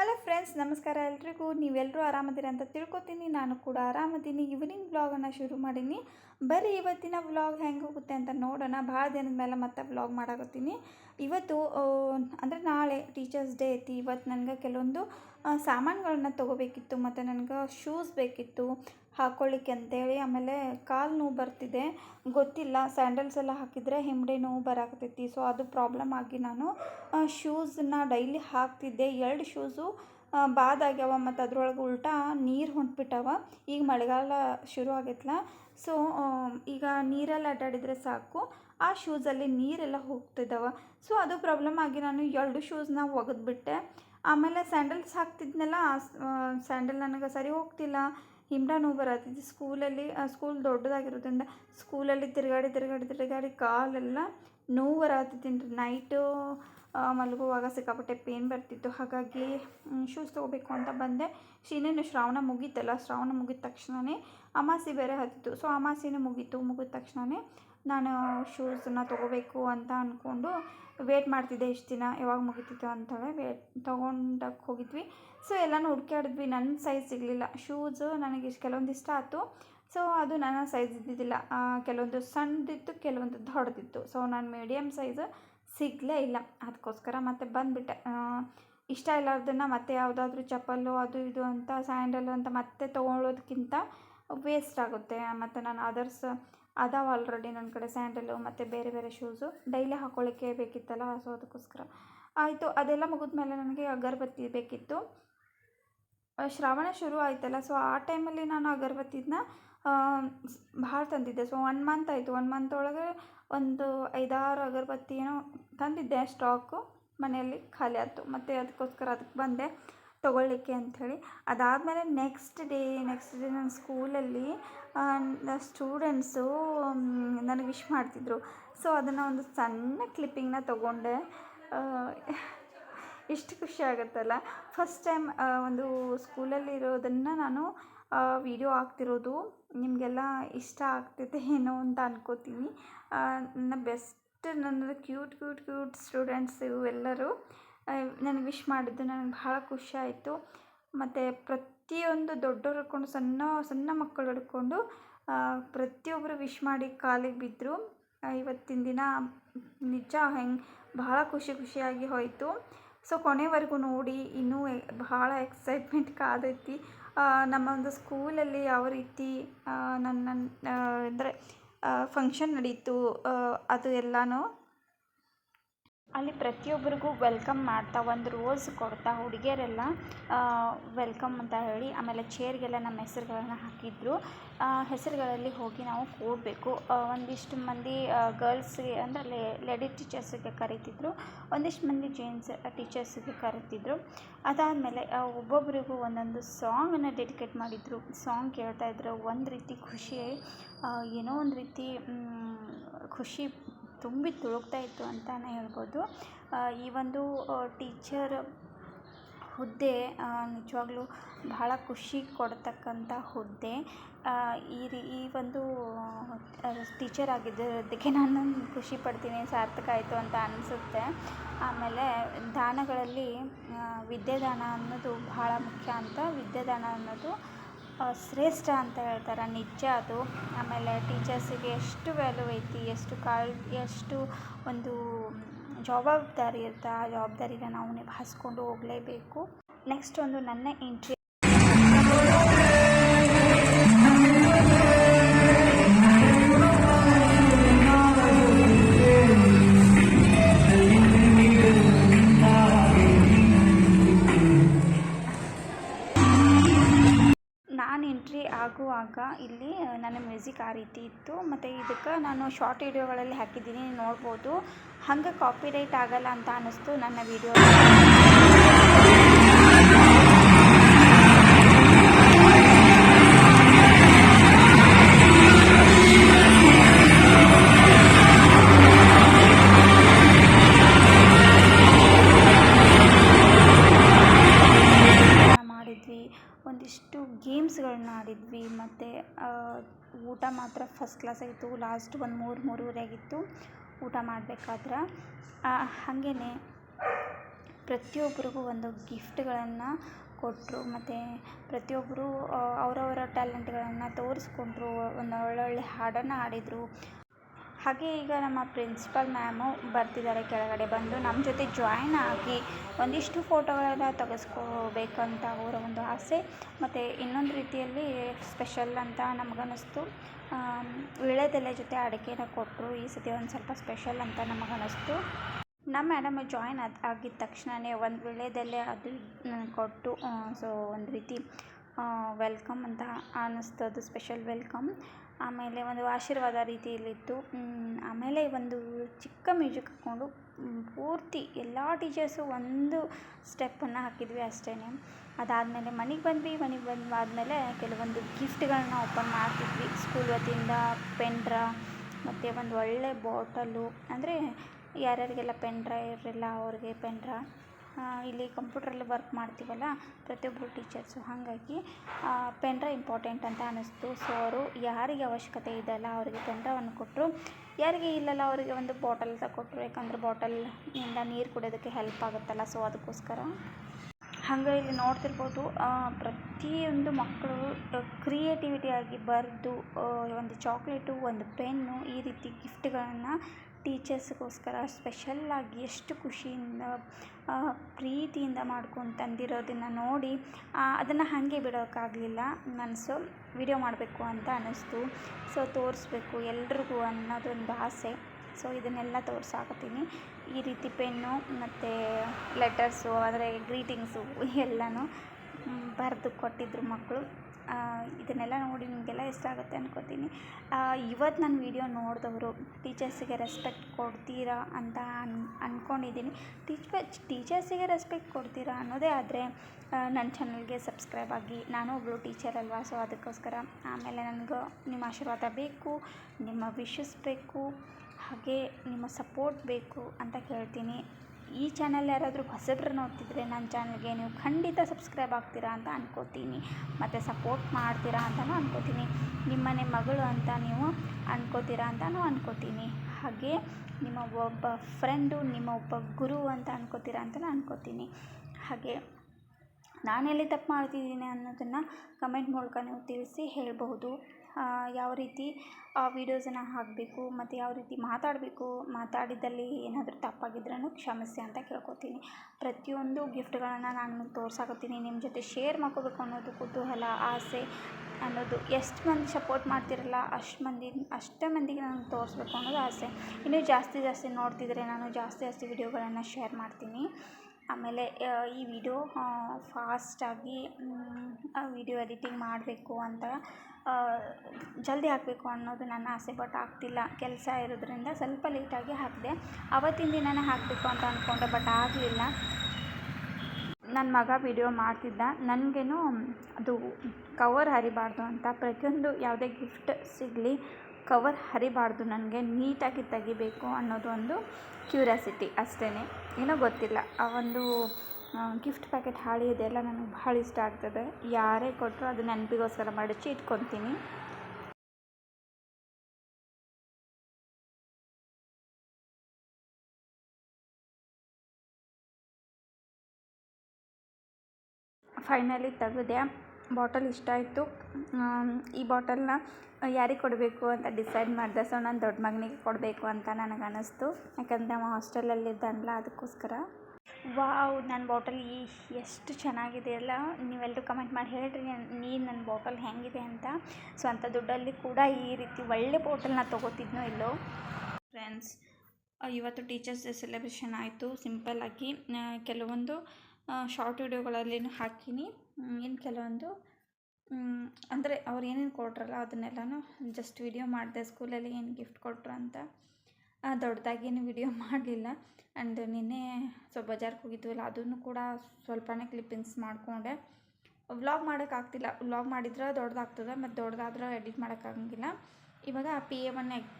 Hello friends ನಮಸ್ಕಾರ ಎಲ್ರಿಗೂ. ನೀವೆಲ್ಲರೂ ಆರಾಮದಿರ ಅಂತ ತಿಳ್ಕೊತೀನಿ. ನಾನು ಕೂಡ ಆರಾಮದೀನಿ. ಈವ್ನಿಂಗ್ ವ್ಲಾಗನ್ನು ಶುರು ಮಾಡೀನಿ. ಬರೀ ಇವತ್ತಿನ ವ್ಲಾಗ್ ಹೆಂಗೆ ಹೋಗುತ್ತೆ ಅಂತ ನೋಡೋಣ. ಭಾಳ ದಿನದ ಮೇಲೆ ಮತ್ತೆ ವ್ಲಾಗ್ ಮಾಡಾಕತ್ತೀನಿ. ಇವತ್ತು ಅಂದರೆ ನಾಳೆ ಟೀಚರ್ಸ್ ಡೇ ಐತಿ. ಇವತ್ತು ನನಗೆ ಕೆಲವೊಂದು ಸಾಮಾನುಗಳನ್ನ ತೊಗೋಬೇಕಿತ್ತು. ಮತ್ತು ನನಗೆ ಶೂಸ್ ಬೇಕಿತ್ತು. ಹಾಕ್ಕೊಳ್ಳಿಕ್ಕೆ ಅಂತೇಳಿ ಆಮೇಲೆ ಕಾಲು ನೋವು ಬರ್ತಿದೆ. ಗೊತ್ತಿಲ್ಲ, ಸ್ಯಾಂಡಲ್ಸ್ ಎಲ್ಲ ಹಾಕಿದರೆ ಹಿಂಬಡಿ ನೋವು ಬರಾಕತೈತಿ ಸೊ ಅದು ಪ್ರಾಬ್ಲಮ್ ಆಗಿ ನಾನು ಶೂಸನ್ನ ಡೈಲಿ ಹಾಕ್ತಿದ್ದೆ. ಎರಡು ಶೂಸು ಬಾದಾಗ್ಯಾವ ಮತ್ತು ಅದ್ರೊಳಗೆ ಉಲ್ಟಾ ನೀರು ಹೊಂಟ್ಬಿಟ್ಟವ. ಈಗ ಮಳೆಗಾಲ ಶುರು ಆಗೈತ್ಲ. ಸೊ ಈಗ ನೀರಲ್ಲಿ ಅಡ್ಡಾಡಿದರೆ ಸಾಕು. ಆ ಶೂಸಲ್ಲಿ ನೀರೆಲ್ಲ ಹೋಗ್ತಿದ್ದಾವೆ ಸೊ ಅದು ಪ್ರಾಬ್ಲಮ್ ಆಗಿ ನಾನು ಎರಡು ಶೂಸ್ನ ಒಗೆದ್ಬಿಟ್ಟೆ. ಆಮೇಲೆ ಸ್ಯಾಂಡಲ್ಸ್ ಹಾಕ್ತಿದ್ನಲ್ಲ ಸ್ಯಾಂಡಲ್ ನನಗೆ ಸರಿ ಹೋಗ್ತಿಲ್ಲ. ಹಿಂಡ ನೋವು ಬರತ್ತಿದ್ದು ಸ್ಕೂಲಲ್ಲಿ ಸ್ಕೂಲ್ ದೊಡ್ಡದಾಗಿರೋದ್ರಿಂದ ಸ್ಕೂಲಲ್ಲಿ ತಿರುಗಾಡಿ ತಿರುಗಾಡಿ ತಿರುಗಾಡಿ ಕಾಲೆಲ್ಲ ನೋವು ಬರತ್ತಿದ್ದೀನಿ ರೀ ನೈಟು ಮಲಗುವಾಗ ಸಿಕ್ಕಾಪಟ್ಟೆ ಪೇನ್ ಬರ್ತಿತ್ತು. ಹಾಗಾಗಿ ಶೂಸ್ ತೊಗೋಬೇಕು ಅಂತ ಬಂದೆ. ಇನ್ನೇನು ಶ್ರಾವಣ ಮುಗೀತಲ್ಲ, ಶ್ರಾವಣ ಮುಗಿದ ತಕ್ಷಣವೇ ಅಮಾಸೆ ಬೇರೆ ಹತ್ತಿತ್ತು. ಸೊ ಅಮಾಸೆನೂ ಮುಗೀತು. ಮುಗಿದ ತಕ್ಷಣವೇ ನಾನು ಶೂಸನ್ನು ತೊಗೋಬೇಕು ಅಂತ ಅಂದ್ಕೊಂಡು ವೇಟ್ ಮಾಡ್ತಿದ್ದೆ ಇಷ್ಟು ದಿನ, ಯಾವಾಗ ಮುಗಿತಿತ್ತು ಅಂತೇಳಿ ವೇಟ್ ತೊಗೊಂಡಕ್ಕೆ ಹೋಗಿದ್ವಿ. ಸೊ ಎಲ್ಲನೂ ಹುಡ್ಕ್ಯಾಡಿದ್ವಿ. ನನ್ನ ಸೈಜ್ ಸಿಗಲಿಲ್ಲ. ಶೂಸ್ ನನಗೆ ಇಷ್ಟು ಕೆಲವೊಂದು ಇಷ್ಟ ಆಯಿತು. ಸೊ ಅದು ನನ್ನ ಸೈಜ್ ಇದ್ದಿದ್ದಿಲ್ಲ. ಕೆಲವೊಂದು ಸಣ್ಣದಿತ್ತು, ಕೆಲವೊಂದು ದೊಡ್ಡದಿತ್ತು. ಸೊ ನಾನು ಮೀಡಿಯಮ್ ಸೈಜು ಸಿಗಲೇ ಇಲ್ಲ. ಅದಕ್ಕೋಸ್ಕರ ಮತ್ತೆ ಬಂದುಬಿಟ್ಟೆ. ಇಷ್ಟ ಇಲ್ಲಾರ್ದನ್ನ ಮತ್ತೆ ಯಾವುದಾದ್ರೂ ಚಪ್ಪಲು, ಅದು ಇದು ಅಂತ ಸ್ಯಾಂಡಲು ಅಂತ ಮತ್ತೆ ತೊಗೊಳ್ಳೋದಕ್ಕಿಂತ ವೇಸ್ಟ್ ಆಗುತ್ತೆ. ಮತ್ತು ನಾನು ಅದರ್ಸ್ ಅದಾವ ಆಲ್ರೆಡಿ ನನ್ನ ಕಡೆ ಸ್ಯಾಂಡಲು ಮತ್ತು ಬೇರೆ ಬೇರೆ ಶೂಸು ಡೈಲಿ ಹಾಕ್ಕೊಳ್ಳಿಕ್ಕೆ ಬೇಕಿತ್ತಲ್ಲ ಸೊ ಅದಕ್ಕೋಸ್ಕರ. ಆಯಿತು, ಅದೆಲ್ಲ ಮುಗಿದ ಮೇಲೆ ನನಗೆ ಅಗರಬತ್ತಿ ಬೇಕಿತ್ತು. ಶ್ರಾವಣ ಶುರು ಆಯ್ತಲ್ಲ ಸೊ ಆ ಟೈಮಲ್ಲಿ ನಾನು ಅಗರಬತ್ತಿನ ಭಾಳ ತಂದಿದ್ದೆ. ಸೊ ಒನ್ ಮಂತ್ ಆಯಿತು ಒನ್ ಮಂತ್ ಒಳಗೆ ಒಂದು ಐದಾರು ಅಗರಬತ್ತಿ ಏನೋ ತಂದಿದ್ದೆ ಸ್ಟಾಕು ಮನೆಯಲ್ಲಿ ಖಾಲಿ ಆಯಿತು. ಮತ್ತು ಅದಕ್ಕೋಸ್ಕರ ಅದಕ್ಕೆ ಬಂದೆ. ತೊಗೊಳ್ಳಿಕ್ಕೆ ಅಂಥೇಳಿ. ಅದಾದಮೇಲೆ ನೆಕ್ಸ್ಟ್ ಡೇ ನೆಕ್ಸ್ಟ್ ಡೇ ನನ್ನ ಸ್ಕೂಲಲ್ಲಿ ಸ್ಟೂಡೆಂಟ್ಸು ನನಗೆ ವಿಶ್ ಮಾಡ್ತಿದ್ರು. ಸೊ ಅದನ್ನು ಒಂದು ಸಣ್ಣ ಕ್ಲಿಪ್ಪಿಂಗ್ನ ತೊಗೊಂಡೆ. ಎಷ್ಟು ಖುಷಿ ಆಗುತ್ತಲ್ಲ. ಫಸ್ಟ್ ಟೈಮ್ ಒಂದು ಸ್ಕೂಲಲ್ಲಿ ಇರೋದನ್ನು ನಾನು ವಿಡಿಯೋ ಆಗ್ತಿರೋದು ನಿಮಗೆಲ್ಲ ಇಷ್ಟ ಆಗ್ತೈತೆ ಏನೋ ಅಂತ ಅನ್ಕೋತೀನಿ. ನನ್ನ ಬೆಸ್ಟ್ ನನ್ನ ಕ್ಯೂಟ್ ಕ್ಯೂಟ್ ಕ್ಯೂಟ್ ಸ್ಟೂಡೆಂಟ್ಸ್ ಇವೆಲ್ಲರೂ. ನನಗೆ ವಿಶ್ ಮಾಡಿದ್ದು, ನನಗೆ ಭಾಳ ಖುಷಿ ಆಯಿತು. ಮತ್ತು ಪ್ರತಿಯೊಂದು ದೊಡ್ಡವ್ರು ಹಿಡ್ಕೊಂಡು, ಸಣ್ಣ ಸಣ್ಣ ಮಕ್ಕಳು ಹಿಡ್ಕೊಂಡು ಪ್ರತಿಯೊಬ್ಬರು ವಿಶ್ ಮಾಡಿ ಕಾಲಿಗೆ ಬಿದ್ದರು ಇವತ್ತಿನ ದಿನ ನಿಜ ಹೆಂಗೆ, ಭಾಳ ಖುಷಿ ಖುಷಿಯಾಗಿ ಹೋಯಿತು. ಸೊ ಕೊನೆವರೆಗೂ ನೋಡಿ, ಇನ್ನೂ ಬಹಳ ಎಕ್ಸೈಟ್ಮೆಂಟ್ ಕಾದೈತಿ ನಮ್ಮ ಒಂದು ಸ್ಕೂಲಲ್ಲಿ ಯಾವ ರೀತಿ ನನ್ನ ಅಂದರೆ ಫಂಕ್ಷನ್ ನಡೀತು ಅದು ಎಲ್ಲನೂ ಅಲ್ಲಿ ಪ್ರತಿಯೊಬ್ಬರಿಗೂ ವೆಲ್ಕಮ್ ಮಾಡ್ತಾ ಒಂದು ರೋಸ್ ಕೊಡ್ತಾ ಹುಡುಗಿಯರೆಲ್ಲ ವೆಲ್ಕಮ್ ಅಂತ ಹೇಳಿ ಆಮೇಲೆ ಚೇರ್ಗೆಲ್ಲ ನಮ್ಮ ಹೆಸರುಗಳನ್ನ ಹಾಕಿದ್ರು. ಹೆಸರುಗಳಲ್ಲಿ ಹೋಗಿ ನಾವು ಕೂಡಬೇಕು. ಒಂದಿಷ್ಟು ಮಂದಿ ಗರ್ಲ್ಸ್ಗೆ ಅಂದರೆ ಲೇಡಿ ಟೀಚರ್ಸಿಗೆ ಕರೀತಿದ್ರು. ಒಂದಿಷ್ಟು ಮಂದಿ ಜೆಂಟ್ಸ್ ಟೀಚರ್ಸಿಗೆ ಕರೀತಿದ್ರು. ಅದಾದಮೇಲೆ ಒಬ್ಬೊಬ್ಬರಿಗೂ ಒಂದೊಂದು ಸಾಂಗನ್ನು ಡೆಡಿಕೇಟ್ ಮಾಡಿದರು. ಸಾಂಗ್ ಕೇಳ್ತಾ ಇದ್ರು ಒಂದು ರೀತಿ ಖುಷಿ ಏನೋ ಒಂದು ರೀತಿ ಖುಷಿ ತುಂಬಿ ತುಳುಕ್ತಾ ಇತ್ತು ಅಂತಲೇ ಹೇಳ್ಬೋದು. ಈ ಒಂದು ಟೀಚರ್ ಹುದ್ದೆ ನಿಜವಾಗ್ಲೂ ಬಹಳ ಖುಷಿ ಕೊಡ್ತಕ್ಕಂಥ ಹುದ್ದೆ. ಈ ರೀ, ಈ ಒಂದು ಟೀಚರ್ ಆಗಿದ್ದಕ್ಕೆ ನಾನು ಖುಷಿ ಪಡ್ತೀನಿ, ಸಾರ್ಥಕ ಆಯಿತು ಅಂತ ಅನಿಸುತ್ತೆ. ಆಮೇಲೆ ದಾನಗಳಲ್ಲಿ ವಿದ್ಯಾದಾನ ಅನ್ನೋದು ಬಹಳ ಮುಖ್ಯ ಅಂತ, ವಿದ್ಯಾದಾನ ಅನ್ನೋದು ಶ್ರೇಷ್ಠ ಅಂತ ಹೇಳ್ತಾರೆ? ನಿಜ ಅದು. ಆಮೇಲೆ ಟೀಚರ್ಸಿಗೆ ಎಷ್ಟು ವ್ಯಾಲ್ಯೂ ಐತಿ, ಎಷ್ಟು ಕಾಲ್, ಎಷ್ಟು ಒಂದು ಜವಾಬ್ದಾರಿ ಇರುತ್ತೆ? ಆ ಜವಾಬ್ದಾರಿನ ನಾವು ನಿಭಾಯಿಸ್ಕೊಂಡು ಹೋಗಲೇಬೇಕು. ನೆಕ್ಸ್ಟ್ ಒಂದು ನನ್ನ ಎಂಟ್ರಿ ಆಗುವಾಗ ಇಲ್ಲಿ ನನ್ನ ಮ್ಯೂಸಿಕ್ ಆ ರೀತಿ ಇತ್ತು. ಮತ್ತು ಇದಕ್ಕೆ ನಾನು ಶಾರ್ಟ್ ವಿಡಿಯೋಗಳಲ್ಲಿ ಹಾಕಿದ್ದೀನಿ ನೋಡ್ಬೋದು. ಹಂಗೆ ಕಾಪಿರೈಟ್ ಆಗಲ್ಲ ಅಂತ ಅನ್ನಿಸ್ತು ನನ್ನ ವಿಡಿಯೋ. ಕ್ಲಾಸ್ ಆಗಿತ್ತು. ಲಾಸ್ಟ್ ಒಂದು ಮೂರು, ಮೂರುವರೆ ಆಗಿತ್ತು. ಊಟ ಮಾಡಬೇಕಾದ್ರೆ ಹಾಗೇ ಪ್ರತಿಯೊಬ್ಬರಿಗೂ ಒಂದು ಗಿಫ್ಟ್ಗಳನ್ನು ಕೊಟ್ಟರು ಮತ್ತು ಪ್ರತಿಯೊಬ್ಬರು ಅವರವರ ಟ್ಯಾಲೆಂಟ್ಗಳನ್ನು ತೋರಿಸ್ಕೊಂಡ್ರು. ಒಂದು ಒಳ್ಳೊಳ್ಳೆ ಹಾಡನ್ನು ಹಾಡಿದರು. ಹಾಗೆ ಈಗ ನಮ್ಮ ಪ್ರಿನ್ಸಿಪಲ್ ಮ್ಯಾಮು ಬರ್ತಿದ್ದಾರೆ ಕೆಳಗಡೆ ಬಂದು ನಮ್ಮ ಜೊತೆ ಜಾಯ್ನ್ ಆಗಿ ಒಂದಿಷ್ಟು ಫೋಟೋಗಳನ್ನು ತೆಗೆಸ್ಕೋಬೇಕಂತ ಅವರ ಒಂದು ಆಸೆ. ಮತ್ತು ಇನ್ನೊಂದು ರೀತಿಯಲ್ಲಿ ಸ್ಪೆಷಲ್ ಅಂತ ನಮಗನ್ನಿಸ್ತು. ವೀಳ್ಯದೆಲೆ ಜೊತೆ ಅಡಿಕೆನ ಕೊಟ್ಟರು. ಈ ಸತಿ ಒಂದು ಸ್ವಲ್ಪ ಸ್ಪೆಷಲ್ ಅಂತ ನಮಗನ್ನಿಸ್ತು. ನಮ್ಮ ಮೇಡಮ್ ಜಾಯ್ನ್ ಆದ, ಆಗಿದ ತಕ್ಷಣವೇ ಒಂದು ವೀಳ್ಯದೆಲೆ ಅದು ಕೊಟ್ಟು ಸೊ ಒಂದು ರೀತಿ ವೆಲ್ಕಮ್ ಅಂತ ಅನ್ನಿಸ್ತು ಅದು ಸ್ಪೆಷಲ್ ವೆಲ್ಕಮ್. ಆಮೇಲೆ ಒಂದು ಆಶೀರ್ವಾದ ರೀತಿಯಲ್ಲಿತ್ತು. ಆಮೇಲೆ ಒಂದು ಚಿಕ್ಕ ಮ್ಯೂಸಿಕ್ ಹಾಕ್ಕೊಂಡು ಪೂರ್ತಿ ಎಲ್ಲ ಟೀಚರ್ಸು ಒಂದು ಸ್ಟೆಪ್ಪನ್ನು ಹಾಕಿದ್ವಿ ಅಷ್ಟೇ ಅದಾದಮೇಲೆ ಮನೆಗೆ ಬಂದ್ವಿ, ಮನೆಗೆ ಬಂದು ಆದಮೇಲೆ ಕೆಲವೊಂದು ಗಿಫ್ಟ್ಗಳನ್ನ ಓಪನ್ ಮಾಡ್ತಿದ್ವಿ. ಸ್ಕೂಲ್ ವತಿಯಿಂದ ಪೆನ್ ಡ್ರಾ, ಮತ್ತು ಒಂದು ಒಳ್ಳೆ ಬಾಟಲು, ಅಂದರೆ ಯಾರ್ಯಾರಿಗೆಲ್ಲ ಪೆನ್ ಡ್ರಾ ಇರಲಿಲ್ಲ ಅವ್ರಿಗೆ ಪೆನ್ ಡ್ರಾ. ಇಲ್ಲಿ ಕಂಪ್ಯೂಟ್ರಲ್ಲಿ ವರ್ಕ್ ಮಾಡ್ತೀವಲ್ಲ ಪ್ರತಿಯೊಬ್ಬರು ಟೀಚರ್ಸು ಹಾಗಾಗಿ ಪೆನ್ ಡ್ರೈವ್ ಇಂಪಾರ್ಟೆಂಟ್ ಅಂತ ಅನ್ನಿಸ್ತು. ಸೊ ಅವರು ಯಾರಿಗೆ ಅವಶ್ಯಕತೆ ಇದೆಯಲ್ಲ, ಅವರಿಗೆ ಪೆನ್ ಕೊಟ್ಟರು ಯಾರಿಗೆ ಇಲ್ಲಲ್ಲ, ಅವರಿಗೆ ಒಂದು ಬಾಟಲ್ ತಗೊಟ್ರು ಯಾಕಂದರೆ ಬಾಟಲ್ನಿಂದ ನೀರು ಕುಡಿಯೋದಕ್ಕೆ ಹೆಲ್ಪ್ ಆಗುತ್ತಲ್ಲ ಸೊ ಅದಕ್ಕೋಸ್ಕರ. ಹಾಗೆ ಇಲ್ಲಿ ನೋಡ್ತಿರ್ಬೋದು ಪ್ರತಿಯೊಂದು ಮಕ್ಕಳು ಕ್ರಿಯೇಟಿವಿಟಿಯಾಗಿ ಬರೆದು ಒಂದು ಚಾಕ್ಲೇಟು ಒಂದು ಪೆನ್ನು ಈ ರೀತಿ ಗಿಫ್ಟ್ಗಳನ್ನು ಟೀಚರ್ಸ್ಗೋಸ್ಕರ ಸ್ಪೆಷಲ್ಲಾಗಿ ಎಷ್ಟು ಖುಷಿಯಿಂದ ಪ್ರೀತಿಯಿಂದ ಮಾಡ್ಕೊಂಡು ತಂದಿರೋದನ್ನು ನೋಡಿ ಅದನ್ನು ಹಾಗೆ ಬಿಡೋಕ್ಕಾಗಲಿಲ್ಲ ಮನಸ್ಸು ವಿಡಿಯೋ ಮಾಡಬೇಕು ಅಂತ ಅನ್ನಿಸ್ತು. ಸೊ ತೋರಿಸ್ಬೇಕು ಎಲ್ರಿಗೂ ಅನ್ನೋದೊಂದು ಆಸೆ. ಸೊ ಇದನ್ನೆಲ್ಲ ತೋರ್ಸಾಕತ್ತೀನಿ. ಈ ರೀತಿ ಪೆನ್ನು ಮತ್ತು ಲೆಟರ್ಸು ಅಂದರೆ ಗ್ರೀಟಿಂಗ್ಸು ಎಲ್ಲನೂ ಬರೆದು ಕೊಟ್ಟಿದ್ದರು ಮಕ್ಕಳು ಇದನ್ನೆಲ್ಲ ನೋಡಿ ನಿಮಗೆಲ್ಲ ಇಷ್ಟ ಆಗುತ್ತೆ ಅಂದ್ಕೋತೀನಿ ಇವತ್ತು ನನ್ನ ವೀಡಿಯೋ ನೋಡಿದವರು ಟೀಚರ್ಸಿಗೆ ರೆಸ್ಪೆಕ್ಟ್ ಕೊಡ್ತೀರಾ ಅಂತ ಅನ್ ಅಂದ್ಕೊಂಡಿದ್ದೀನಿ ಟೀಚ್ ಟೀಚರ್ಸಿಗೆ ರೆಸ್ಪೆಕ್ಟ್ ಕೊಡ್ತೀರಾ ಅನ್ನೋದೇ ಆದರೆ ನನ್ನ ಚಾನಲ್ಗೆ ಸಬ್ಸ್ಕ್ರೈಬ್ ಆಗಿ. ನಾನು ಒಬ್ಬಳು ಟೀಚರ್ ಅಲ್ವಾ ಸೊ ಅದಕ್ಕೋಸ್ಕರ ಆಮೇಲೆ ನನಗೆ ನಿಮ್ಮ ಆಶೀರ್ವಾದ ಬೇಕು, ನಿಮ್ಮ ವಿಶಸ್ ಬೇಕು, ಹಾಗೆ ನಿಮ್ಮ ಸಪೋರ್ಟ್ ಬೇಕು ಅಂತ ಕೇಳ್ತೀನಿ. ಈ ಚಾನಲ್ ಯಾರಾದರೂ ಹೊಸಬ್ರು ನೋಡ್ತಿದ್ರೆ ನನ್ನ ಚಾನಲ್ಗೆ ನೀವು ಖಂಡಿತ ಸಬ್ಸ್ಕ್ರೈಬ್ ಆಗ್ತೀರಾ ಅಂತ ಅನ್ಕೋತೀನಿ. ಮತ್ತು ಸಪೋರ್ಟ್ ಮಾಡ್ತೀರಾ ಅಂತಲೂ ಅನ್ಕೋತೀನಿ. ನಿಮ್ಮನೆ ಮಗಳು ಅಂತ ನೀವು ಅನ್ಕೋತೀರಾ ಅಂತಲೂ ಅನ್ಕೋತೀನಿ. ಹಾಗೆ ನಿಮ್ಮ ಒಬ್ಬ ಫ್ರೆಂಡು ನಿಮ್ಮ ಒಬ್ಬ ಗುರು ಅಂತ ಅನ್ಕೋತೀರಾ ಅಂತಲೂ ಅನ್ಕೋತೀನಿ. ಹಾಗೆ ನಾನೆಲ್ಲಿ ತಪ್ಪು ಮಾಡ್ತಿದ್ದೀನಿ ಅನ್ನೋದನ್ನು ಕಮೆಂಟ್ ಮೂಲಕ ನೀವು ತಿಳಿಸಿ ಹೇಳಬಹುದು. ಯಾವ ರೀತಿ ವೀಡಿಯೋಸನ್ನು ಹಾಕಬೇಕು ಮತ್ತು ಯಾವ ರೀತಿ ಮಾತಾಡಬೇಕು ಮಾತಾಡಿದ್ದಲ್ಲಿ ಏನಾದರೂ ತಪ್ಪಾಗಿದ್ರೂ ಕ್ಷಮಿಸಿ ಅಂತ ಕೇಳ್ಕೊತೀನಿ. ಪ್ರತಿಯೊಂದು ಗಿಫ್ಟ್ಗಳನ್ನು ನಾನು ತೋರ್ಸಾಕತ್ತೀನಿ ನಿಮ್ಮ ಜೊತೆ ಶೇರ್ ಮಾಡ್ಕೋಬೇಕು ಅನ್ನೋದು ಕುತೂಹಲ, ಆಸೆ ಅನ್ನೋದು ಎಷ್ಟು ಮಂದಿ ಸಪೋರ್ಟ್ ಮಾಡ್ತಿರಲ್ಲ ಅಷ್ಟು ಮಂದಿ, ಅಷ್ಟೇ ಮಂದಿಗೆ ನಾನು ತೋರಿಸ್ಬೇಕು ಅನ್ನೋದು ಆಸೆ. ಇನ್ನೂ ಜಾಸ್ತಿ ಜಾಸ್ತಿ ನೋಡ್ತಿದ್ರೆ ನಾನು ಜಾಸ್ತಿ ಜಾಸ್ತಿ ವಿಡಿಯೋಗಳನ್ನು ಶೇರ್ ಮಾಡ್ತೀನಿ. ಆಮೇಲೆ ಈ ವಿಡಿಯೋ ಫಾಸ್ಟಾಗಿ ವಿಡಿಯೋ ಎಡಿಟಿಂಗ್ ಮಾಡಬೇಕು ಅಂತ ಜಲ್ದಿ ಹಾಕಬೇಕು ಅನ್ನೋದು ನನ್ನ ಆಸೆ, ಬಟ್ ಆಗ್ತಿಲ್ಲ. ಕೆಲಸ ಇರೋದ್ರಿಂದ ಸ್ವಲ್ಪ ಲೇಟಾಗಿ ಹಾಕಿದೆ. ಅವತ್ತಿನ ದಿನವೇ ಹಾಕಬೇಕು ಅಂತ ಅಂದ್ಕೊಂಡೆ ಬಟ್ ಆಗಲಿಲ್ಲ. ನನ್ನ ಮಗ ವಿಡಿಯೋ ಮಾಡ್ತಿದ್ದ. ನನಗೇನು, ಅದು ಕವರ್ ಹರಿಬಾರ್ದು ಅಂತ ಪ್ರತಿಯೊಂದು ಯಾವುದೇ ಗಿಫ್ಟ್ ಸಿಗಲಿ ಕವರ್ ಹರಿಬಾರ್ದು, ನನಗೆ ನೀಟಾಗಿ ತೆಗಿಬೇಕು ಅನ್ನೋದು ಒಂದು ಕ್ಯೂರಿಯಾಸಿಟಿ ಅಷ್ಟೇ ಏನೋ ಗೊತ್ತಿಲ್ಲ, ಆ ಒಂದು ಗಿಫ್ಟ್ ಪ್ಯಾಕೆಟ್ ಹಾಳಿ ಇದೆಲ್ಲ ನನಗೆ ಭಾಳ ಇಷ್ಟ ಆಗ್ತದೆ. ಯಾರೇ ಕೊಟ್ಟರು ಅದು ನೆನಪಿಗೋಸ್ಕರ ಮಡಚಿ ಇಟ್ಕೊತೀನಿ. ಫೈನಲಿ ತೆಗೆದೆ ಬಾಟಲ್ ಇಷ್ಟ ಆಯಿತು. ಈ ಬಾಟಲ್ನ ಯಾರಿಗೆ ಕೊಡಬೇಕು ಅಂತ ಡಿಸೈಡ್ ಮಾಡಿದೆ. ಸೊ ನಾನು ದೊಡ್ಡ ಮಗನಿಗೆ ಕೊಡಬೇಕು ಅಂತ ನನಗೆ ಅನ್ನಿಸ್ತು ಯಾಕಂದರೆ ಅವ ಹಾಸ್ಟೆಲಲ್ಲಿದ್ದಾನಲ್ಲ, ಅದಕ್ಕೋಸ್ಕರ. ವಾವ್ ನನ್ನ ಬಾಟಲ್ ಈ ಎಷ್ಟು ಚೆನ್ನಾಗಿದೆ ಅಲ್ಲ. ನೀವೆಲ್ಲರೂ ಕಮೆಂಟ್ ಮಾಡಿ ಹೇಳಿರಿ, ನೀನು ನನ್ನ ಬಾಟಲ್ ಹೆಂಗಿದೆ ಅಂತ. ಸೊ ಅಂಥ ದುಡ್ಡಲ್ಲಿ ಕೂಡ ಈ ರೀತಿ ಒಳ್ಳೆ ಬಾಟಲ್ನ ತೊಗೋತಿದ್ನೋ ಇಲ್ಲೋ. ಫ್ರೆಂಡ್ಸ್ ಇವತ್ತು ಟೀಚರ್ಸ್ ಡೇ ಸೆಲೆಬ್ರೇಷನ್ ಆಯಿತು. ಸಿಂಪಲ್ಲಾಗಿ ಕೆಲವೊಂದು ಶಾರ್ಟ್ ವಿಡಿಯೋಗಳಲ್ಲಿ ಹಾಕೀನಿ. ಇನ್ನು ಕೆಲವೊಂದು ಅಂದರೆ ಅವ್ರು ಏನೇನು ಕೊಟ್ರಲ್ಲ ಅದನ್ನೆಲ್ಲನೂ ಜಸ್ಟ್ ವಿಡಿಯೋ ಮಾಡಿದೆ, ಸ್ಕೂಲಲ್ಲಿ ಏನು ಗಿಫ್ಟ್ ಕೊಟ್ಟರು ಅಂತ. ದೊಡ್ಡದಾಗೇನು ವಿಡಿಯೋ ಮಾಡಲಿಲ್ಲ. ಆ್ಯಂಡ್ ನಿನ್ನೆ ಸೊ ಬಜಾರ್ಗೆ ಹೋಗಿದ್ವಲ್ಲ, ಅದನ್ನು ಕೂಡ ಸ್ವಲ್ಪನೇ ಕ್ಲಿಪ್ಪಿಂಗ್ಸ್ ಮಾಡಿಕೊಂಡೆ. ವ್ಲಾಗ್ ಮಾಡೋಕ್ಕಾಗ್ತಿಲ್ಲ ವ್ಲಾಗ್ ಮಾಡಿದ್ರೆ ದೊಡ್ಡದಾಗ್ತದೆ ಮತ್ತು ದೊಡ್ಡದಾದ್ರೆ ಎಡಿಟ್ ಮಾಡೋಕ್ಕಾಗಂಗಿಲ್ಲ ಇವಾಗ ಪಿ ಎ ಒನ್ ಎಕ್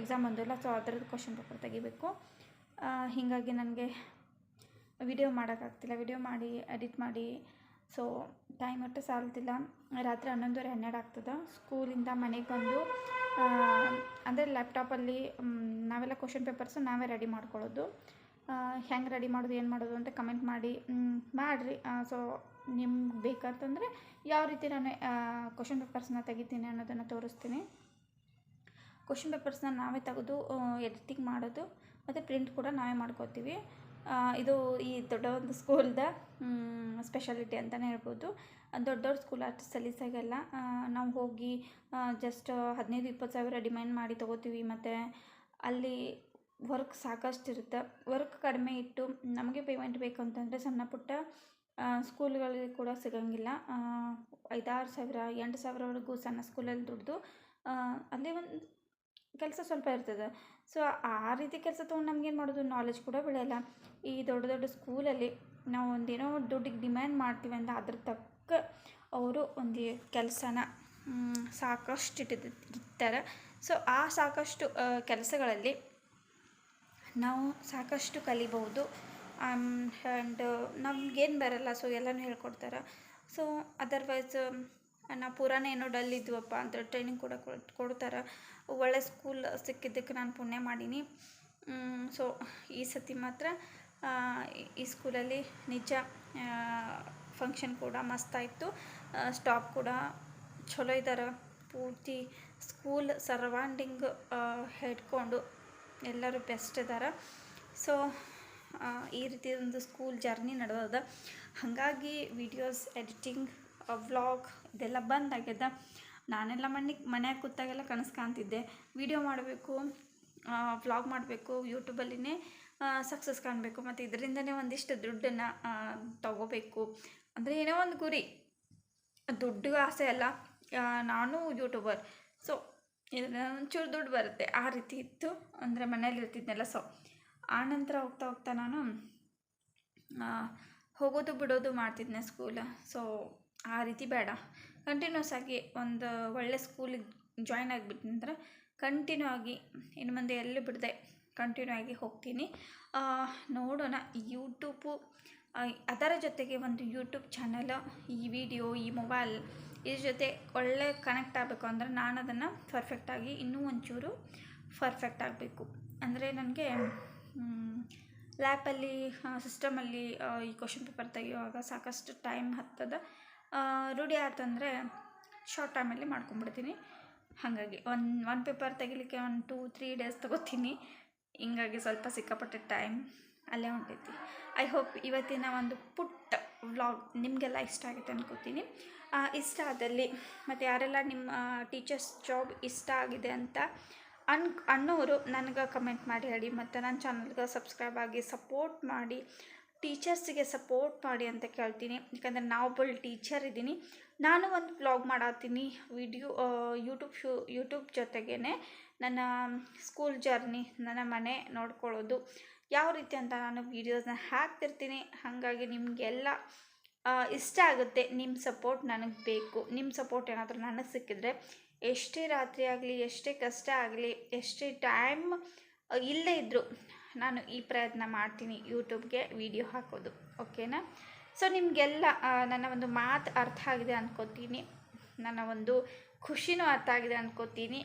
ಎಕ್ಸಾಮ್ ಬಂದಿಲ್ಲ ಸೊ ಅದ್ರದ್ದು ಕ್ವಶನ್ ಪೇಪರ್ ತೆಗಿಬೇಕು. ಹೀಗಾಗಿ ನನಗೆ ವಿಡಿಯೋ ಮಾಡೋಕ್ಕಾಗ್ತಿಲ್ಲ ವಿಡಿಯೋ ಮಾಡಿ ಎಡಿಟ್ ಮಾಡಿ ಸೊ ಟೈಮ್ ಒಟ್ಟು ಸಾಲ್ತಿಲ್ಲ ರಾತ್ರಿ ಹನ್ನೊಂದುವರೆ, ಹನ್ನೆರಡು ಆಗ್ತದೆ. ಸ್ಕೂಲಿಂದ ಮನೆಗೆ ಬಂದು ಅಂದರೆ ಲ್ಯಾಪ್ಟಾಪಲ್ಲಿ ನಾವೆಲ್ಲ ಕ್ವಶನ್ ಪೇಪರ್ಸು ನಾವೇ ರೆಡಿ ಮಾಡ್ಕೊಳ್ಳೋದು. ಹೆಂಗೆ ರೆಡಿ ಮಾಡೋದು, ಏನು ಮಾಡೋದು ಅಂತ ಕಮೆಂಟ್ ಮಾಡಿ ಮಾಡಿರಿ. ಸೊ ನಿಮ್ಗೆ ಬೇಕಂತಂದರೆ ಯಾವ ರೀತಿ ನಾನು ಕ್ವಶನ್ ಪೇಪರ್ಸ್ನ ತೆಗಿತೀನಿ ಅನ್ನೋದನ್ನು ತೋರಿಸ್ತೀನಿ. ಕ್ವಶನ್ ಪೇಪರ್ಸ್ನ ನಾವೇ ತೆಗೆದು ಎಡಿಟಿಂಗ್ ಮಾಡೋದು. ಮತ್ತು ಪ್ರಿಂಟ್ ಕೂಡ ನಾವೇ ಮಾಡ್ಕೋತೀವಿ. ಇದು ಈ ದೊಡ್ಡ ಒಂದು ಸ್ಕೂಲ್ದ ಸ್ಪೆಷಾಲಿಟಿ ಅಂತಲೇ ಹೇಳ್ಬೋದು. ದೊಡ್ಡ ದೊಡ್ಡ ಸ್ಕೂಲ್ ಅಷ್ಟು ಸಲೀಸಾಗಲ್ಲ ನಾವು ಹೋಗಿ ಜಸ್ಟ್ ಹದಿನೈದು, ಇಪ್ಪತ್ತು ಸಾವಿರ ಡಿಮ್ಯಾಂಡ್ ಮಾಡಿ ತೊಗೋತೀವಿ. ಮತ್ತು ಅಲ್ಲಿ ವರ್ಕ್ ಸಾಕಷ್ಟು ಇರುತ್ತೆ. ವರ್ಕ್ ಕಡಿಮೆ ಇಟ್ಟು ನಮಗೆ ಪೇಮೆಂಟ್ ಬೇಕು ಅಂತಂದರೆ ಸಣ್ಣ ಪುಟ್ಟ ಸ್ಕೂಲ್ಗಳಿಗೆ ಕೂಡ ಸಿಗಂಗಿಲ್ಲ. ಐದಾರು ಸಾವಿರ, ಎಂಟು ಸಾವಿರವರೆಗೂ ಸಣ್ಣ ಸ್ಕೂಲಲ್ಲಿ ದುಡ್ದು ಅಲ್ಲಿ ಒಂದು ಕೆಲಸ ಸ್ವಲ್ಪ ಇರ್ತದೆ. ಸೊ ಆ ರೀತಿ ಕೆಲಸ ತೊಗೊಂಡು ನಮ್ಗೇನು ಮಾಡೋದು? ನಾಲೆಜ್ ಕೂಡ ಬೆಳೆಯಲ್ಲ. ಈ ದೊಡ್ಡ ದೊಡ್ಡ ಸ್ಕೂಲಲ್ಲಿ ನಾವು ಒಂದೇನೋ ದುಡ್ಡಿಗೆ ಡಿಮ್ಯಾಂಡ್ ಮಾಡ್ತೀವಿ ಅಂತ ಅದ್ರ ತಕ್ಕ ಅವರು ಒಂದು ಕೆಲಸನ ಸಾಕಷ್ಟು ಇಟ್ಟಿದ್ದು ಇರ್ತಾರೆ ಸೊ ಆ ಸಾಕಷ್ಟು ಕೆಲಸಗಳಲ್ಲಿ ನಾವು ಸಾಕಷ್ಟು ಕಲಿಬೋದು ಆ್ಯಂಡ್ ನಮ್ಗೇನು ಬರಲ್ಲ, ಸೊ ಎಲ್ಲನೂ ಹೇಳ್ಕೊಡ್ತಾರೆ. ಸೊ ಅದರ್ವೈಸ್ ನಾವು ಪುರಾಣ ಏನೋ ಡಲ್ ಇದ್ವಪ್ಪ ಅಂತ ಟ್ರೈನಿಂಗ್ ಕೊಡ್- ಕೊಡ್ತಾರೆ. ಒಳ್ಳೆ ಸ್ಕೂಲ್ ಸಿಕ್ಕಿದ್ದಕ್ಕೆ ನಾನು ಪುಣ್ಯ ಮಾಡೀನಿ. ಸೊ ಈ ಸತಿ ಮಾತ್ರ ಈ- ಸ್ಕೂಲಲ್ಲಿ ನಿಜ ಫಂಕ್ಷನ್ ಕೂಡ ಮಸ್ತಾಯಿತು ಸ್ಟಾಪ್ ಕೂಡ ಚಲೋ ಇದ್ದಾರೆ ಪೂರ್ತಿ ಸ್ಕೂಲ್ ಸರ್ವಾಂಡಿಂಗ್ ಹಿಡ್ಕೊಂಡು ಎಲ್ಲರೂ ಬೆಸ್ಟ್ ಇದ್ದಾರೆ ಸೊ ಈ ರೀತಿ ಒಂದು ಸ್ಕೂಲ್ ಜರ್ನಿ ನಡೆದದ. ಹಾಗಾಗಿ ವಿಡಿಯೋಸ್ ಎಡಿಟಿಂಗ್ ವ್ಲಾಗ್ ಇದೆಲ್ಲ ಬಂದಾಗ್ಯದ ನಾನೆಲ್ಲ ಮನೆ ಮನ್ಯಾಗ ಕೂತಾಗೆಲ್ಲ ಕನಸು ಕಾಣ್ತಿದ್ದೆ. ವಿಡಿಯೋ ಮಾಡಬೇಕು ವ್ಲಾಗ್ ಮಾಡಬೇಕು, ಯೂಟ್ಯೂಬಲ್ಲಿನೇ ಸಕ್ಸಸ್ ಕಾಣಬೇಕು. ಮತ್ತು ಇದರಿಂದನೇ ಒಂದಿಷ್ಟು ದುಡ್ಡನ್ನು ತಗೋಬೇಕು. ಅಂದರೆ ಏನೋ ಒಂದು ಗುರಿ. ದುಡ್ಡು ಆಸೆ ಅಲ್ಲ. ನಾನು ಯೂಟ್ಯೂಬರ್. ಸೊ ಇದರಿಂದ ಒಂಚೂರು ದುಡ್ಡು ಬರುತ್ತೆ. ಆ ರೀತಿ ಇತ್ತು. ಅಂದರೆ ಮನೇಲಿ ಸೊ ಆ ನಂತರ ಹೋಗ್ತಾ ಹೋಗ್ತಾ ನಾನು ಹೋಗೋದು ಬಿಡೋದು ಮಾಡ್ತಿದ್ದೆ ಸ್ಕೂಲ್ ಸೊ ಆ ರೀತಿ ಬೇಡ. ಕಂಟಿನ್ಯೂಸ್ ಆಗಿ ಒಂದು ಒಳ್ಳೆ ಸ್ಕೂಲಿಗೆ ಜಾಯ್ನ್ ಆಗಿಬಿಟ್ನಂದ್ರೆ ಕಂಟಿನ್ಯೂ ಆಗಿ ಇನ್ನು ಮುಂದೆ ಎಲ್ಲಿ ಬಿಡದೆ ಕಂಟಿನ್ಯೂ ಆಗಿ ಹೋಗ್ತೀನಿ. ನೋಡೋಣ ಯೂಟ್ಯೂಬು ಅದರ ಜೊತೆಗೆ ಒಂದು ಯೂಟ್ಯೂಬ್ ಚಾನಲ್ ಈ ವಿಡಿಯೋ ಈ ಮೊಬೈಲ್ ಇದ್ರ ಜೊತೆ ಒಳ್ಳೆ ಕನೆಕ್ಟ್ ಆಗಬೇಕು ಅಂದರೆ ನಾನು ಅದನ್ನು ಪರ್ಫೆಕ್ಟಾಗಿ ಇನ್ನೂ ಒಂಚೂರು ಪರ್ಫೆಕ್ಟ್ ಆಗಬೇಕು. ಅಂದರೆ ನನಗೆ ಲ್ಯಾಪಲ್ಲಿ ಸಿಸ್ಟಮಲ್ಲಿ ಈ ಕ್ವಶನ್ ಪೇಪರ್ ತೆಗೆಯುವಾಗ ಸಾಕಷ್ಟು ಟೈಮ್ ಹತ್ತದ. ರೂಢಿ ಆಯ್ತಂದರೆ ಶಾರ್ಟ್ ಟೈಮಲ್ಲಿ ಮಾಡ್ಕೊಂಬಿಡ್ತೀನಿ ಹಾಗಾಗಿ ಒನ್ ಒನ್ ಪೇಪರ್ ತೆಗಿಲಿಕ್ಕೆ ಒಂದು ಟೂ ತ್ರೀ ಡೇಸ್ ತಗೋತೀನಿ. ಹಿಂಗಾಗಿ ಸ್ವಲ್ಪ ಸಿಕ್ಕಾಪಟ್ಟೆ ಟೈಮ್ ಅಲ್ಲೇ ಹೊಂಟೈತಿ ಐ ಹೋಪ್ ಇವತ್ತಿನ ಒಂದು ಪುಟ್ಟ ವ್ಲಾಗ್ ನಿಮಗೆಲ್ಲ ಇಷ್ಟ ಆಗುತ್ತೆ ಅಂದ್ಕೋತೀನಿ ಇಷ್ಟ ಆದಲ್ಲಿ ಮತ್ತು ಯಾರೆಲ್ಲ ನಿಮ್ಮ ಟೀಚರ್ಸ್ ಜಾಬ್ ಇಷ್ಟ ಆಗಿದೆ ಅಂತ ಅನ್, ಅನ್ನೋರು ನನಗೆ ಕಮೆಂಟ್ ಮಾಡಿ, ಹೇಳಿ. ಮತ್ತು ನನ್ನ ಚಾನಲ್ಗೆ ಸಬ್ಸ್ಕ್ರೈಬ್ ಆಗಿ ಸಪೋರ್ಟ್ ಮಾಡಿ. ಟೀಚರ್ಸಿಗೆ ಸಪೋರ್ಟ್ ಮಾಡಿ ಅಂತ ಕೇಳ್ತೀನಿ. ಯಾಕಂದರೆ ನಾವೊಬ್ಬಳು ಟೀಚರ್ ಇದ್ದೀನಿ. ನಾನು ಒಂದು ಬ್ಲಾಗ್ ಮಾಡತ್ತೀನಿ ವಿಡಿಯೋ ಯೂಟ್ಯೂಬ್ ಶೂ, ಯೂಟ್ಯೂಬ್ ಜೊತೆಗೇ ನನ್ನ ಸ್ಕೂಲ್ ಜರ್ನಿ, ನನ್ನ ಮನೆ ನೋಡ್ಕೊಳ್ಳೋದು. ಯಾವ ರೀತಿ ಅಂತ ನಾನು ವೀಡಿಯೋಸ್ನ ಹಾಕ್ತಿರ್ತೀನಿ. ಹಾಗಾಗಿ ನಿಮಗೆಲ್ಲ ಇಷ್ಟ ಆಗುತ್ತೆ. ನಿಮ್ಮ ಸಪೋರ್ಟ್ ನನಗೆ ಬೇಕು. ನಿಮ್ಮ ಸಪೋರ್ಟ್ ಏನಾದರೂ ನನಗೆ ಸಿಕ್ಕಿದ್ರೆ ಎಷ್ಟೇ ರಾತ್ರಿ ಆಗಲಿ, ಎಷ್ಟೇ ಕಷ್ಟ ಆಗಲಿ, ಎಷ್ಟೇ ಟೈಮ್ ಇಲ್ಲೇ ಇದ್ದರೂ ನಾನು ಈ ಪ್ರಯತ್ನ ಮಾಡ್ತೀನಿ ಯೂಟ್ಯೂಬ್ಗೆ ವಿಡಿಯೋ ಹಾಕೋದು, ಓಕೆನಾ? ಸೊ ನಿಮಗೆಲ್ಲ ನನ್ನ ಒಂದು ಮಾತು ಅರ್ಥ ಆಗಿದೆ ಅಂದ್ಕೋತೀನಿ ನನ್ನ ಒಂದು ಖುಷಿನೂ ಅರ್ಥ ಆಗಿದೆ ಅಂದ್ಕೋತೀನಿ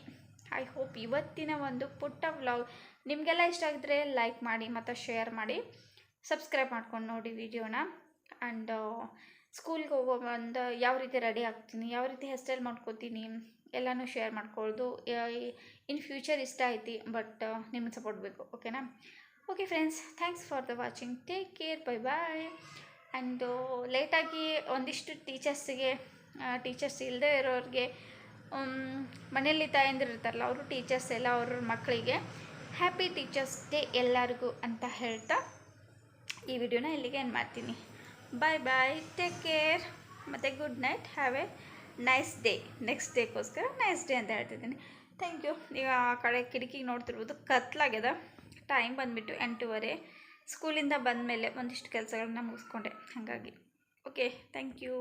ಐ ಹೋಪ್ ಇವತ್ತಿನ ಒಂದು ಪುಟ್ಟ ವ್ಲಾಗ್ ನಿಮಗೆಲ್ಲ ಇಷ್ಟ ಆಗಿದ್ರೆ ಲೈಕ್ ಮಾಡಿ, ಮತ್ತು ಶೇರ್ ಮಾಡಿ ಸಬ್ಸ್ಕ್ರೈಬ್ ಮಾಡ್ಕೊಂಡು ನೋಡಿ ವಿಡಿಯೋನ. ಆ್ಯಂಡ್ ಸ್ಕೂಲ್ಗೆ ಹೋಗೋ ಒಂದು ಯಾವ ರೀತಿ ರೆಡಿ ಆಗ್ತೀನಿ, ಯಾವ ರೀತಿ ಹೇರ್ ಸ್ಟೈಲ್ ಮಾಡ್ಕೋತೀನಿ, ಎಲ್ಲನೂ ಶೇರ್ ಮಾಡ್ಕೊಳ್ಳೋದು ಇನ್ ಫ್ಯೂಚರ್ ಇಷ್ಟ ಐತಿ, ಬಟ್ ನಿಮ್ಮ ಸಪೋರ್ಟ್ ಬೇಕು ಓಕೆನಾ okay friends thanks for the watching take care bye bye and ಲೇಟಾಗಿ ಒಂದಿಷ್ಟು ಟೀಚರ್ಸ್ಗೆ ಟೀಚರ್ಸ್ ಇಲ್ಲದೆ ಇರೋರಿಗೆ ಮನೆಯಲ್ಲಿ ತಾಯಂದಿರು ಇರ್ತಾರಲ್ಲ, ಅವರು ಟೀಚರ್ಸ್ ಎಲ್ಲ ಅವ್ರ ಮಕ್ಕಳಿಗೆ ಹ್ಯಾಪಿ ಟೀಚರ್ಸ್ ಡೇ ಎಲ್ಲರಿಗೂ ಅಂತ ಹೇಳ್ತಾ, ಈ ವಿಡಿಯೋನ ಇಲ್ಲಿಗೆ ಏನು ಮಾಡ್ತೀನಿ. ಬಾಯ್ ಬಾಯ್ ಟೇಕ್ ಕೇರ್ ಮತ್ತು good night have a nice day next ಡೇಗೋಸ್ಕರ nice day ಅಂತ ಹೇಳ್ತಿದ್ದೀನಿ. ಥ್ಯಾಂಕ್ ಯು ಈಗ ಆ ಕಡೆ ಕಿಟಕಿಗೆ ನೋಡ್ತಿರ್ಬೋದು. ಕತ್ಲಾಗ್ಯದ ಟೈಮ್ ಬಂದುಬಿಟ್ಟು ಎಂಟೂವರೆ. ಸ್ಕೂಲಿಂದ ಬಂದಮೇಲೆ ಒಂದಿಷ್ಟು ಕೆಲಸಗಳನ್ನ ಮುಗಿಸ್ಕೊಂಡೆ. ಹಾಗಾಗಿ. Okay thank you